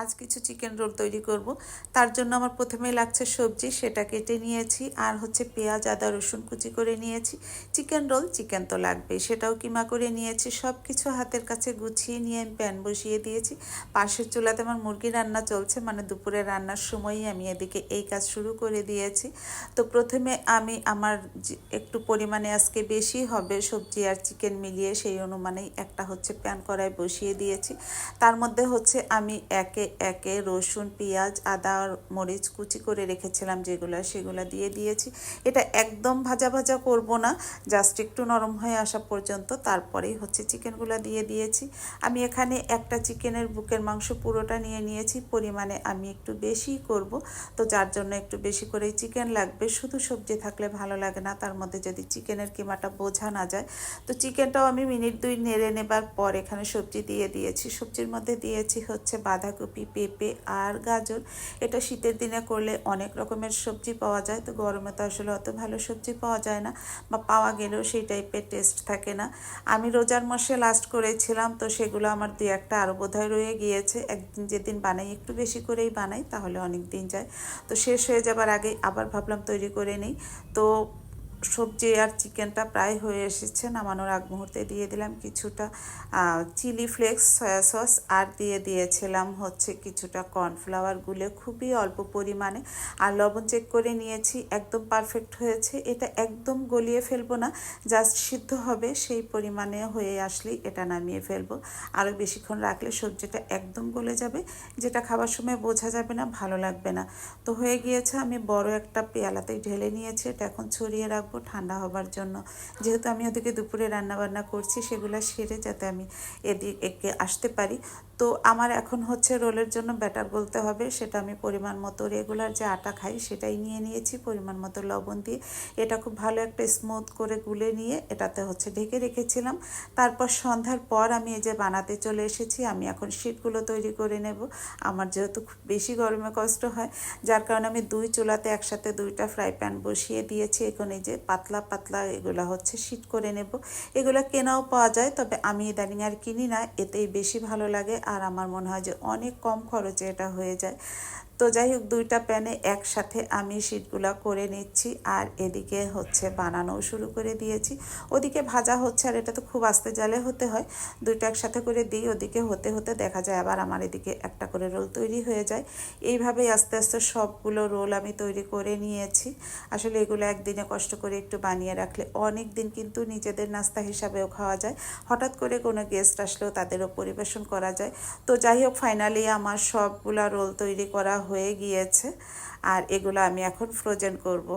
আজ কিছু chicken roll তৈরি করব। তার জন্য আমার প্রথমে লাগছে সবজি, সেটা কেটে নিয়েছি। আর হচ্ছে পেঁয়াজ, আদা, রসুন কুচি করে নিয়েছি। চিকেন রোল চিকেন তো লাগবে সেটাও কিমা করে নিয়েছি। সব কিছু হাতের কাছে গুছিয়ে নিয়ে আমি প্যান বসিয়ে দিয়েছি। পাশের চুলাতে আমার মুরগি রান্না চলছে মানে দুপুরে রান্নার সময়ই আমি এদিকে এই কাজ শুরু করে দিয়েছি। তো প্রথমে আমি আমার একটু পরিমাণে আজকে বেশি হবে সবজি আর চিকেন মিলিয়ে সেই অনুমানেই একটা হচ্ছে প্যান কড়াই বসিয়ে দিয়েছি। তার মধ্যে হচ্ছে আমি একে একে একে রসুন, পেঁয়াজ, আদা মরিচ কুচি করে রেখেছিলাম যেগুলো সেগুলো দিয়ে দিয়েছি। এটা একদম ভাজা ভাজা করব না জাস্ট একটু নরম হয়ে আসা পর্যন্ত। তারপরেই হচ্ছে চিকেনগুলো দিয়ে দিয়েছি। আমি এখানে একটা চিকেনের বুকের মাংস পুরোটা নিয়ে নিয়েছি, পরিমাণে আমি একটু বেশি করব। তো যার জন্য একটু বেশি করেই চিকেন লাগবে। শুধু সবজি থাকলে ভালো লাগে না, তার মধ্যে যদি চিকেনের কিমাটা বোঝা না যায়। তো চিকেনটাও আমি মিনিট দুই নেড়ে নেবার পর এখানে সবজি দিয়ে দিয়েছি। সবজির মধ্যে দিয়েছি হচ্ছে বাঁধাকপি পেঁপে আর গাজর। এটা শীতের দিনে করলে অনেক রকমের সবজি পাওয়া যায়। তো গরমে তো আসলে অত ভালো সবজি পাওয়া যায় না বা পাওয়া গেলেও সেই টাইপের টেস্ট থাকে না। আমি রোজার মাসে লাস্ট করেছিলাম, তো সেগুলো আমার দুই একটা আরও বোধহয় রয়ে গিয়েছে। একদিন যেদিন বানাই, একটু বেশি করেই বানাই, তাহলে অনেক দিন যায়। তো শেষ হয়ে যাবার আগে আবার ভাবলাম তৈরি করে নিই। তো সবজি আর চিকেনটা প্রায় হয়ে এসেছে। নামানোর আগ মুহূর্তে দিয়ে দিলাম কিছুটা চিলি ফ্লেক্স, সয়া সস আর দিয়ে দিয়েছিলাম হচ্ছে কিছুটা কর্নফ্লাওয়ার গুলে। খুবই অল্প পরিমাণে। আর লবণ চেক করে নিয়েছি, একদম পারফেক্ট হয়েছে। এটা একদম গলিয়ে ফেলব না জাস্ট সিদ্ধ হবে, সেই পরিমাণে হয়ে আসলেই এটা নামিয়ে ফেলব। আরও বেশিক্ষণ রাখলে সবজিটা একদম গলে যাবে, যেটা খাবার সময় বোঝা যাবে না, ভালো লাগবে না। তো হয়ে গিয়েছে, আমি বড় একটা পেয়ালাতে ঢেলে নিয়েছি, এটা এখন ছড়িয়ে রাখব। ঠান্ডা হবার জন্য। যেহেতু আমি ওদিকে দুপুরে রান্না বান্না করছি, সেগুলো সেরে যাতে আমি এদিকে আসতে পারি। তো আমার এখন হচ্ছে রোলের জন্য ব্যাটার বলতে হবে, সেটা আমি পরিমাণ মতো রেগুলার যে আটা খাই সেটাই নিয়ে নিয়েছি, পরিমাণ মতো লবণ দিয়ে। এটা খুব ভালো একটা স্মুথ করে গুলে নিয়ে এটাতে হচ্ছে ঢেকে রেখেছিলাম। তারপর সন্ধ্যার পর আমি এই যে বানাতে চলে এসেছি, আমি এখন শীটগুলো তৈরি করে নেব। আমার যেহেতু খুব বেশি গরমে কষ্ট হয়, যার কারণে আমি দুই চুলাতে একসাথে দুইটা ফ্রাই প্যান বসিয়ে দিয়েছি এখন এই যে পাতলা পাতলা এগুলো হচ্ছে শীত করে নেব। এগুলো কেনাও পাওয়া যায়, তবে আমি ইদানিং আর কিনি না। এতেই বেশি ভালো লাগে, আর আমার মনে হয় যে অনেক কম খরচে এটা হয়ে যায়। তো যাই হোক, দুইটা প্যানে একসাথে আমি শীটগুলো করে নিচ্ছি আর এদিকে হচ্ছে বানানোও শুরু করে দিয়েছি। ওদিকে ভাজা হচ্ছে আর এটা তো খুব আস্তে জালে হতে হয়। দুইটা একসাথে করে দিই, ওদিকে হতে হতে দেখা যায় আবার আমার এদিকে একটা করে রোল তৈরি হয়ে যায়। এইভাবেই আস্তে আস্তে সবগুলো রোল আমি তৈরি করে নিয়েছি। আসলে এগুলো একদিনে কষ্ট করে একটু বানিয়ে রাখলে অনেক দিন কিন্তু নিজেদের নাস্তা হিসাবেও খাওয়া যায়। হঠাৎ করে কোনো গেস্ট আসলেও তাদেরও পরিবেশন করা যায়। তো যাই হোক ফাইনালি আমার সবগুলা রোল তৈরি করা হয়ে গিয়েছে আর এগুলো আমি এখন ফ্রোজেন করব।